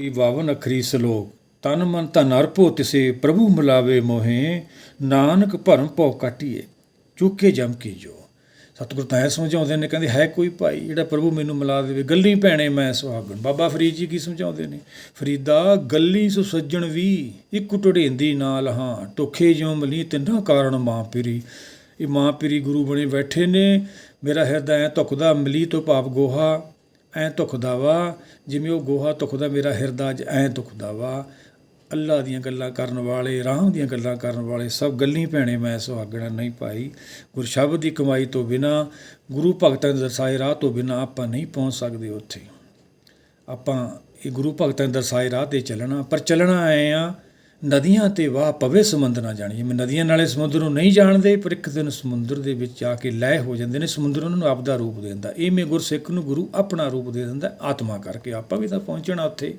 ਈ ਬਾਵਨ ਅਖਰੀ ਸ਼ਲੋਕ, ਤਨ ਮਨ ਧਨ ਅਰਪੋ ਤਿਸੇ ਪ੍ਰਭੂ ਮਿਲਾਵੇ ਮੋਹੇ, ਨਾਨਕ ਭਰਮ ਭਉ ਕਾਟੀਏ, ਚੁੱਕੇ ਜਮ ਕੀ ਜੋ। ਸਤਿਗੁਰ ਤਾਂ ਇਹ ਸਮਝਾਉਂਦੇ ਨੇ, ਕਹਿੰਦੇ, ਹੈ ਕੋਈ ਭਾਈ ਜਿਹੜਾ ਪ੍ਰਭੂ ਮੈਨੂੰ ਮਿਲਾ ਦੇਵੇ, ਗੱਲੀ ਭੈਣੇ ਮੈਂ ਸੁਹਾਗਣ। ਬਾਬਾ ਫਰੀਦ ਜੀ ਕੀ ਸਮਝਾਉਂਦੇ ਨੇ? ਫਰੀਦਾ, ਗੱਲੀ ਸੁ ਸੱਜਣ ਵੀ, ਇੱਕ ਢੜੇਂਦੀ ਨਾਲ ਹਾਂ, ਟੋਖੇ ਜਿਉ ਮਲੀ, ਤਿੰਨਾ ਕਾਰਨ ਮਾਂ ਪੀਰੀ। ਇਹ ਮਾਂ ਪੀਰੀ ਗੁਰੂ ਬਣੇ ਬੈਠੇ ਨੇ, ਮੇਰਾ ਹਿਰਦਾ ਐ ਧੁਖਦਾ ਮਲੀ ਤੋਂ ਭਾਵ ਗੋਹਾ। ਐ ਧੁਖਦਾ ਵਾ ਜਿਵੇਂ ਉਹ ਗੋਹਾ ਧੁਖਦਾ, ਮੇਰਾ ਹਿਰਦਾ ਅੱਜ ਐ ਧੁਖਦਾ ਵਾ ਅੱਲਾ ਦੀਆਂ ਗੱਲਾਂ ਕਰਨ ਵਾਲੇ, ਰਾਹ ਦੀਆਂ ਗੱਲਾਂ ਕਰਨ ਵਾਲੇ, ਸਭ ਗੱਲੀ ਭੈਣੇ ਮੈਂ ਸੁਹਾਗਣਾ ਨਹੀਂ ਪਾਈ ਗੁਰ ਸ਼ਬਦ ਦੀ ਕਮਾਈ ਤੋਂ ਬਿਨਾ, ਗੁਰੂ ਭਗਤਾਂ ਦੇ ਦਰਸਾਏ ਰਾਹ ਤੋਂ ਬਿਨਾ ਆਪਾਂ ਨਹੀਂ ਪਹੁੰਚ ਸਕਦੇ ਉੱਥੇ। ਆਪਾਂ ਇਹ ਗੁਰੂ ਭਗਤਾਂ ਦੇ ਦਰਸਾਏ ਰਾਹ ਤੇ ਚੱਲਣਾ, ਪਰ ਚੱਲਣਾ ਆਏ ਆ ਨਦੀਆਂ ਤੇ ਵਾਹ ਪਵੇ ਸਮੁੰਦਰ ਨਾ ਜਾਣੀਏ ਮੈਂ ਨਦੀਆਂ ਨਾਲੇ ਸਮੁੰਦਰ ਨੂੰ ਨਹੀਂ ਜਾਣਦੇ, ਪਰ ਇੱਕ ਦਿਨ ਸਮੁੰਦਰ ਦੇ ਵਿੱਚ ਆ ਕੇ ਲੈ ਹੋ ਜਾਂਦੇ ਨੇ। ਸਮੁੰਦਰ ਉਹਨਾਂ ਨੂੰ ਆਪਦਾ ਰੂਪ ਦੇ ਦਿੰਦਾ। ਇਹ ਇਵੇਂ ਗੁਰਸਿੱਖ ਨੂੰ ਗੁਰੂ ਆਪਣਾ ਰੂਪ ਦੇ ਦਿੰਦਾ, ਆਤਮਾ ਕਰਕੇ। ਆਪਾਂ ਵੀ ਤਾਂ ਪਹੁੰਚਣਾ ਉੱਥੇ।